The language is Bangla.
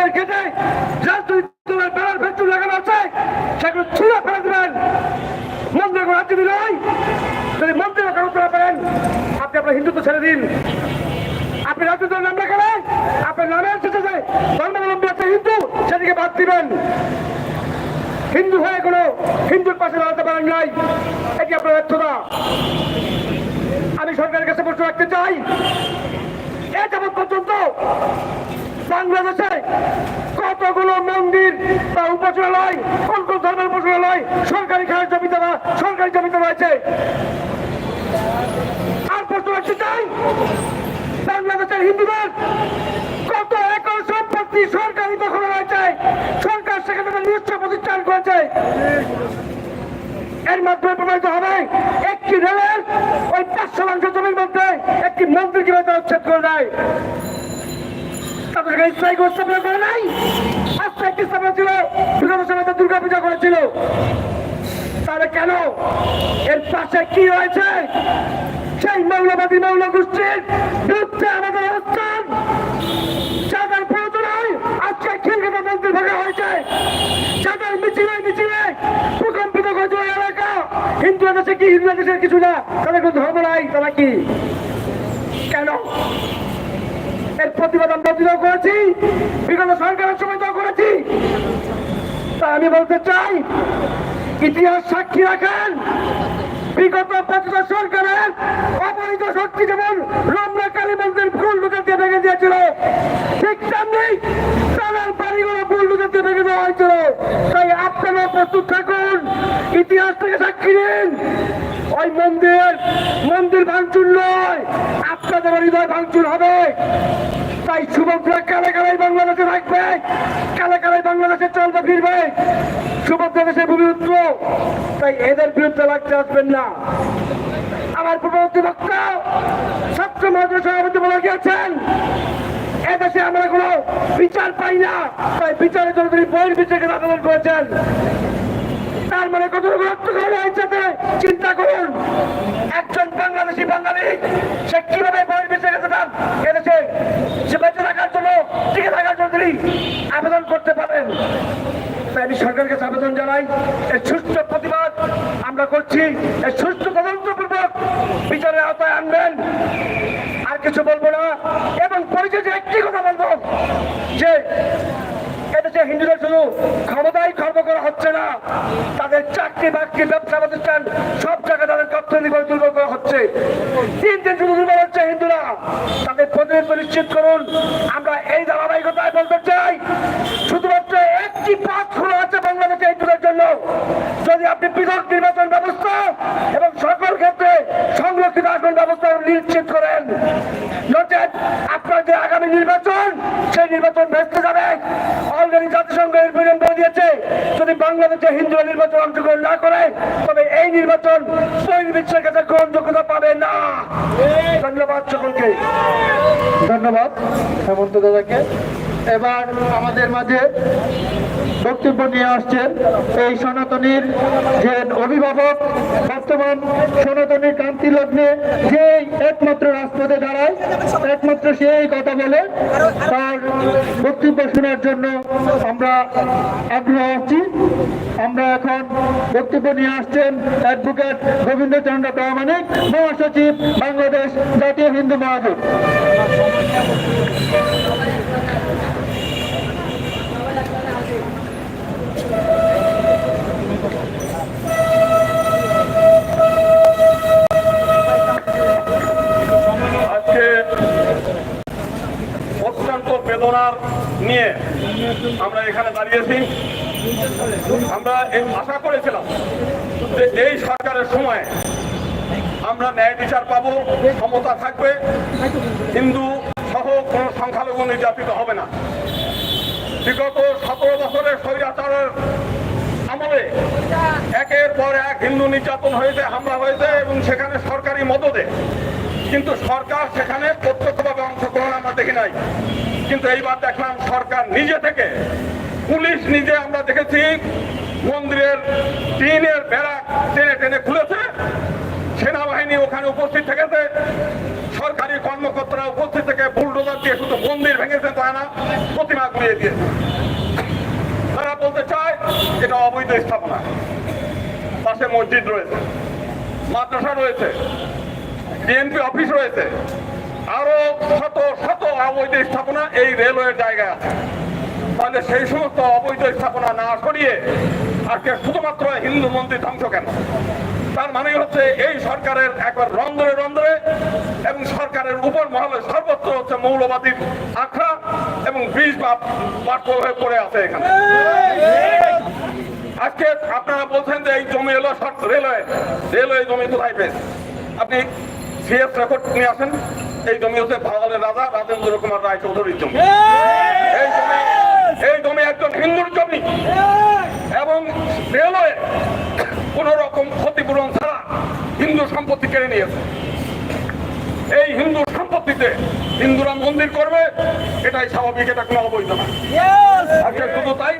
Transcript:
মন্দিরের গেটে রাজনৈতিক দলের ব্যানার ভেতর লাগানো আছে, সেগুলো ছুঁড়ে ফেলে দেবেন। মন্দির কোনো রাজনীতি যদি মন্দির করতে না পারেন, আপনি আপনার হিন্দুত্ব ছেড়ে দিন। আপনি রাজনীতির নাম লেখালেন আপনার নামে এসেছে যে ধর্মাবলম্বী আছে হিন্দু, সেদিকে বাদ দিবেন। হিন্দু হয়ে কোনো হিন্দুর পাশে দাঁড়াতে পারেন নাই। এটি আপনার ব্যর্থতা? আমি সরকারের কাছে প্রশ্ন রাখতে চাই, এ যাবৎ পর্যন্ত বাংলাদেশে কতগুলো মন্দির বা উপাসনালয় কোন কোন ধর্মের উপাসনালয় সরকারি খায়ের জমিতে সরকারি জমিতে রয়েছে। আর প্রশ্ন রাখতে চাই বাংলাদেশের হিন্দুদের কত একর সম্পত্তি সরকারি দখলে রয়েছে, সরকার সেখানে নিজস্ব প্রতিষ্ঠান করেছে। এর মাধ্যমে প্রমাণিত হবে, একটি রেলের ওই পাঁচ শতাংশ জমির মধ্যে একটি মন্দির কীভাবে উচ্ছেদ করে দেয়। তাদের কাছে করেছিল। তাহলে কেন? এর কি রয়েছে? সেই মৌলবাদী মৌল গোষ্ঠীর বিরুদ্ধে আমাদের অবস্থান। যাদের হয়েছে। যাদের মিছিলে মিছিলে প্রকম্পিত এলাকা। হিন্দু দেশে কি, হিন্দু দেশের কিছু না? তাদের কোনো ধর্ম নাই, তারা কি? কেন? এর প্রতিবেদন আমরা করেছি। বিগত সরকারের সময় করেছি। তা আমি বলতে চাই, ইতিহাস সাক্ষী রাখেন। বিগত পঁচিশ সরকারের অবৈধ শক্তি যেমন রমনা কালী মন্দির ফুল ডুকে দিয়ে ভেঙে দিয়েছিল ঠিক তেমনি তাদের বাড়িগুলো ফুল ডুকে দিয়ে ভেঙে দেওয়া হয়েছিল তাই আপনারা প্রস্তুত থাকুন ইতিহাস থেকে সাক্ষী দিন ওই মন্দির মন্দির ভাঙচুর নয়। আপনাদের হৃদয় ভাঙচুর হবে। তাই সুভদ্রা কালে কালে বাংলাদেশে থাকবে। কালে কালে বাংলাদেশে চলবে, ফিরবে। সুভদ্রা দেশের ভূমিপুত্র। তাই এদের বিরুদ্ধে লাগতে আসবেন না। আমার পূর্ববর্তী বক্তা, ছাত্র মহাজের সভাপতি বলে গিয়েছেন, এদেশে আমরা কোনো বিচার পাই না। তাই বিচারের জন্য তিনি বহির বিচারকে করেছেন। তার মানে কত গুরুত্ব হয়েছে চিন্তা করুন। একজন বাংলাদেশি বাঙালি, সে কীভাবে বই বেঁচে গেছে তার এদেশে? সে বেঁচে থাকার জন্য, টিকে থাকার জন্য তিনি আবেদন করতে পারেন। তাই আমি সরকারকে আবেদন জানাই এই সুস্থ প্রতিবাদ আমরা করছি এই সুস্থ তদন্তপূর্বক বিচারের আওতায় আনবেন আর কিছু বলব না এবং পরিচয় একটি কথা বলব যে এদেশে হিন্দুদের শুধু ক্ষমতাই খর্ব করা হচ্ছে না। তাদের চাকরি, বাকরি, ব্যবসা, প্রতিষ্ঠান, সব জায়গায় তাদের অর্থনৈতিক দুর্বল করা হচ্ছে। তিন দিন শুধু দুর্বল হচ্ছে হিন্দুরা। তাদের প্রতিনিধিত্ব নিশ্চিত করুন। আমরা এই ধারাবাহিকতায় বলতে চাই, শুধুমাত্র একটি পথ খোলা আছে বাংলাদেশে হিন্দুদের জন্য। যদি আপনি পৃথক নির্বাচন ব্যবস্থা এবং সকল ক্ষেত্রে সংরক্ষিত আসন ব্যবস্থা নিশ্চিত করেন যে আগামী নির্বাচন, সেই নির্বাচন ভেস্তে যাবে। অলরেডি জাতিসংঘ এর করে দিয়েছে, যদি বাংলাদেশে হিন্দু নির্বাচন অংশগ্রহণ না করে, তবে এই নির্বাচন বিশ্বের কাছে গ্রহণযোগ্যতা পাবে না। ধন্যবাদ সকলকে। ধন্যবাদ হেমন্ত দাদাকে। এবার আমাদের মাঝে বক্তব্য নিয়ে আসছেন এই সনাতনীর যে অভিভাবক, বর্তমান সনাতনীর ক্রান্তি লগ্নে যে একমাত্র রাজপথে দাঁড়ায়, একমাত্র সেই কথা বলে তার বক্তব্য শোনার জন্য আমরা আগ্রহ আছি। আমরা এখন বক্তব্য নিয়ে আসছেন অ্যাডভোকেট গোবিন্দচন্দ্র প্রামাণিক, মহাসচিব বাংলাদেশ জাতীয় হিন্দু মহাজোট আজকে অত্যন্ত বেদনার নিয়ে আমরা এখানে দাঁড়িয়েছি। আমরা আশা করেছিলাম যে এই সরকারের সময় আমরা ন্যায় বিচার পাবো, ক্ষমতা থাকবে। হিন্দু সহ কোনো সংখ্যালঘু নির্যাতিত হবে না। বিগত সতেরো বছরের স্বৈরাচারের আমলে একের পর এক হিন্দু নির্যাতন হয়েছে, হামলা হয়েছে এবং সেখানে সরকারি মদদে কিন্তু সরকার সেখানে প্রত্যক্ষভাবে অংশগ্রহণ আমরা দেখি নাই। কিন্তু এইবার দেখলাম সরকার নিজে থেকে, পুলিশ নিজে আমরা দেখেছি, মন্দিরের টিনের বেড়া টেনে টেনে খুলেছে। সেনাবাহিনী ওখানে উপস্থিত থেকেছে। সরকারি কর্মকর্তারা উপস্থিত থেকে বুলডোজার দিয়ে শুধু মন্দির ভেঙেছে তা না, প্রতিমা গুলিয়ে দিয়েছে। তারা বলতে চায়, এটা অবৈধ স্থাপনা। পাশে মসজিদ রয়েছে, মাদ্রাসা রয়েছে। বিএনপি অফিস রয়েছে। আরও শত শত অবৈধ স্থাপনা এই রেলওয়ের জায়গায় আছে। তাহলে সেই সমস্ত অবৈধ স্থাপনা না সরিয়ে আজকে শুধুমাত্র হিন্দু মন্দির ধ্বংস কেন? তার মানে হচ্ছে এই সরকারের একবার রন্ধ্রে রন্ধ্রে এবং সরকারের উপর মহলে সর্বত্র হচ্ছে মৌলবাদীর আখড়া এবং বীজ বা বাষ্প হয়ে পড়ে আছে এখানে। আজকে আপনারা বলছেন যে এই জমি এলো রেলওয়ে। রেলওয়ে জমি কোথায় পেয়েছে? আপনি সিএস রেকর্ড নিয়ে আসেন। এই জমি হচ্ছে ভাওয়ালের রাজা রাজেন্দ্র কুমার রায় চৌধুরীর জমি। এই! জমি এই জমি একজন হিন্দুর জমি। এবং রেলওয়ে কোন রকম ক্ষতিপূরণ ছাড়া হিন্দু সম্পত্তি কেড়ে নিয়েছে। এই হিন্দু সম্পত্তিতে হিন্দুরা মন্দির করবে এটাই স্বাভাবিক এটা কোনো অবৈধ না। আজকে শুধু তাই